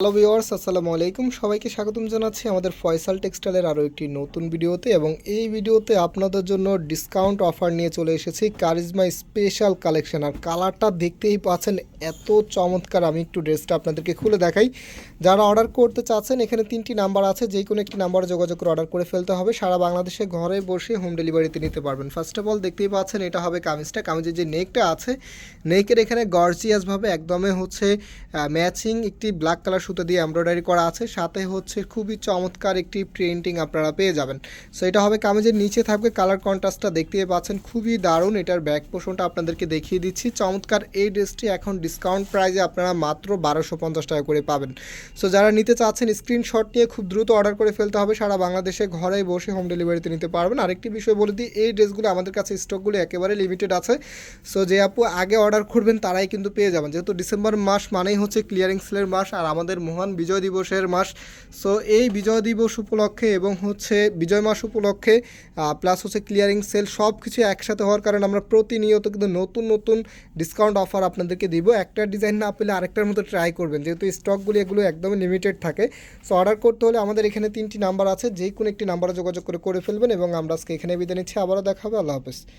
Hello viewers আসসালামু আলাইকুম। সবাইকে স্বাগতম জানাচ্ছি আমাদের ফয়সাল টেক্সটাইলের আরও একটি নতুন ভিডিওতে এবং এই ভিডিওতে আপনাদের জন্য ডিসকাউন্ট অফার নিয়ে চলে এসেছি কারিজমা স্পেশাল কালেকশন আর কালারটা দেখতেই পাচ্ছেন, এত চমৎকার। আমি একটু ড্রেসটা আপনাদেরকে খুলে দেখাই। যারা অর্ডার করতে চাচ্ছেন, এখানে তিনটি নাম্বার আছে। যে কোনো একটি নাম্বারে যোগাযোগ করে অর্ডার করে ফেলতে হবে। সারা বাংলাদেশে ঘরে বসে হোম ডেলিভারিতে নিতে পারবেন। ফার্স্ট অফ অল দেখতেই পাচ্ছেন, এটা হবে কামিজটা। কামিজের যে নেকটা আছে, নেকের এখানে গর্জিয়াসভাবে একদমই হচ্ছে ম্যাচিং একটি ব্ল্যাক কালার সুতো দিয়ে এমব্রয়ডারি করা আছে। সাথে হচ্ছে খুবই চমৎকার একটি প্রিন্টিং আপনারা পেয়ে যাবেন। সো এটা হবে কামিজের নিচে থাকবে। কালার কন্ট্রাস্টটা দেখতেই পাচ্ছেন। খুবই দারুণ এটার ব্যাক পোষণটা আপনাদেরকে দেখিয়ে দিচ্ছি। চমৎকার এই ড্রেসটি এখন ডিসকাউন্ট প্রাইজে আপনারা মাত্র বারোশো পঞ্চাশ টাকা করে পাবেন। সো যারা নিতে চাচ্ছেন স্ক্রিনশট নিয়ে খুব দ্রুত অর্ডার করে ফেলতে হবে। সারা বাংলাদেশে ঘরে বসে হোম ডেলিভারিতে নিতে পারবেন। আরেকটি বিষয় বলে দিই, এই ড্রেসগুলো আমাদের কাছে স্টকগুলো একেবারে লিমিটেড আছে। সো যে আপু আগে অর্ডার করবেন, তারাই কিন্তু পেয়ে যাবেন। যেহেতু ডিসেম্বর মাস মানেই হচ্ছে ক্লিয়ারিং সেলের মাস, আর আমাদের মহান বিজয় দিবসের মাস। সো এই বিজয় দিবস উপলক্ষে এবং হচ্ছে বিজয় মাস উপলক্ষে প্লাস হচ্ছে ক্লিয়ারিং সেল সব কিছু একসাথে হওয়ার কারণে আমরা প্রতিনিয়ত কিন্তু নতুন নতুন ডিসকাউন্ট অফার আপনাদেরকে দিব। একটা ডিজাইন না পেলে আরেকটার মতো ট্রাই করবেন। যেহেতু স্টকগুলি এগুলো একদমই লিমিটেড থাকে। সো অর্ডার করতে হলে আমাদের এখানে তিনটি নাম্বার আছে। যে কোনো একটি নাম্বারে যোগাযোগ করে করে ফেলবেন এবং আমরা আজকে এখানে বিদায় নিচ্ছি। আবারও দেখা হবে। আল্লাহ হাফেজ।